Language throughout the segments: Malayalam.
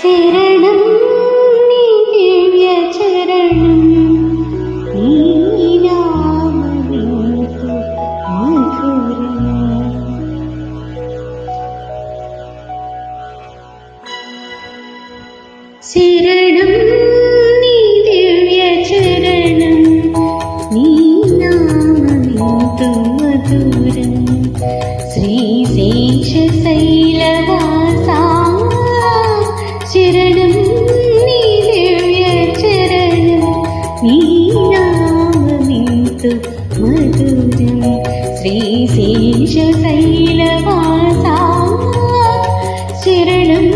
ശരണം നീ ദിവ്യ ചരണം നീ ശരണം നീ ദിവ്യ ചരണം നീ നാമമിന്തു മധുരം ശ്രീശേഷശൈലവാസ स्तुतिस्तु मधुरं श्रीशेषशैलवासा शरणं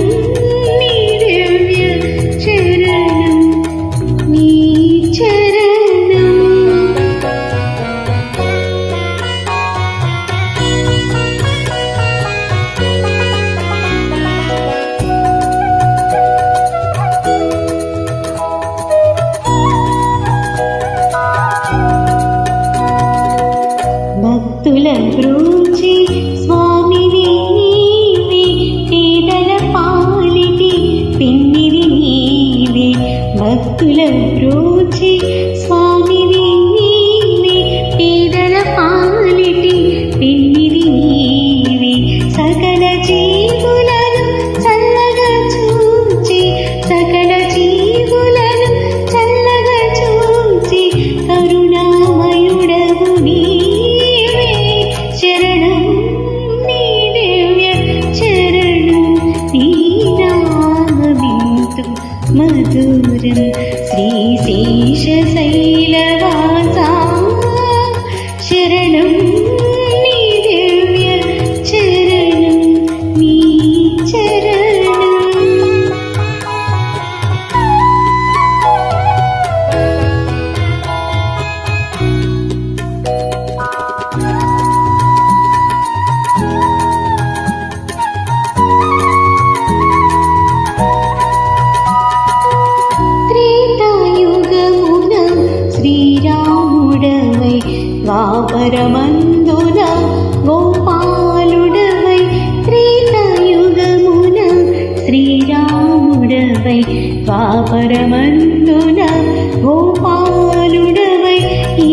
నామమింతు మధురం వాపరమందున గోపాలుడవై త్రేతాయుగమున శ్రీరాముడవై వాపరమందున గోపాలుడవై ఈ